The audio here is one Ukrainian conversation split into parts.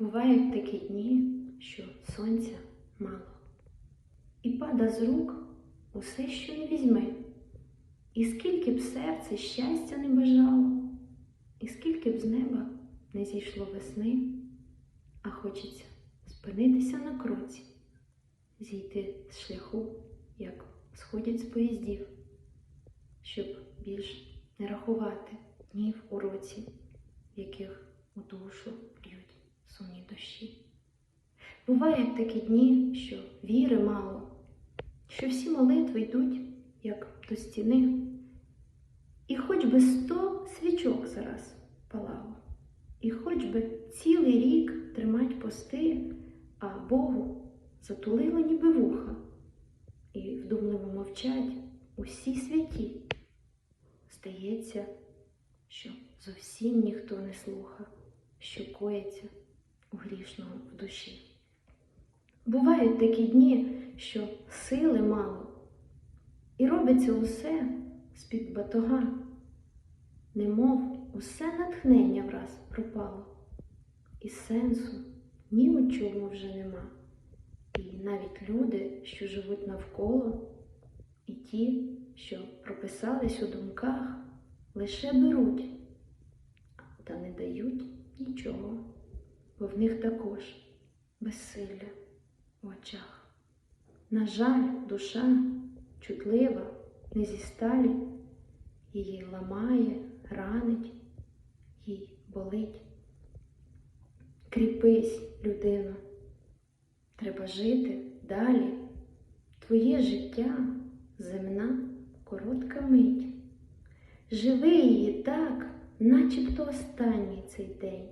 Бувають такі дні, що сонця мало, і пада з рук усе, що не візьми, і скільки б серце щастя не бажало, і скільки б з неба не зійшло весни, а хочеться спинитися на кроці, зійти з шляху, як сходять з поїздів, щоб більш не рахувати днів у році, яких у душу б'ють сумні дощі. Бувають такі дні, що віри мало, що всі молитви йдуть, як до стіни, і хоч би сто свічок зараз палало, і хоч би цілий рік тримать пости, а Богу затулило ніби вуха, і вдумливо мовчать усі святі. Здається, що зовсім ніхто не слуха, що коїться грішного в душі. Бувають такі дні, що сили мало, і робиться усе з-під батога, немов усе натхнення враз пропало, і сенсу ні у чому вже нема. І навіть люди, що живуть навколо, і ті, що прописались у думках, лише беруть, та не дають нічого, бо в них також безсилля в очах. На жаль, душа чутлива, не зі сталі, її ламає, ранить, їй болить. Кріпись, людино, треба жити далі. Твоє життя земна коротка мить. Живи її так, начебто останній цей день,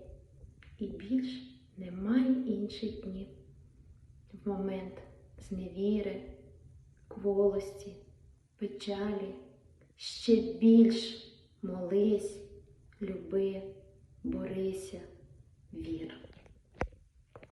більш немає інших днів. В момент зневіри, кволості, печалі, ще більш молись, люби, борися, вір.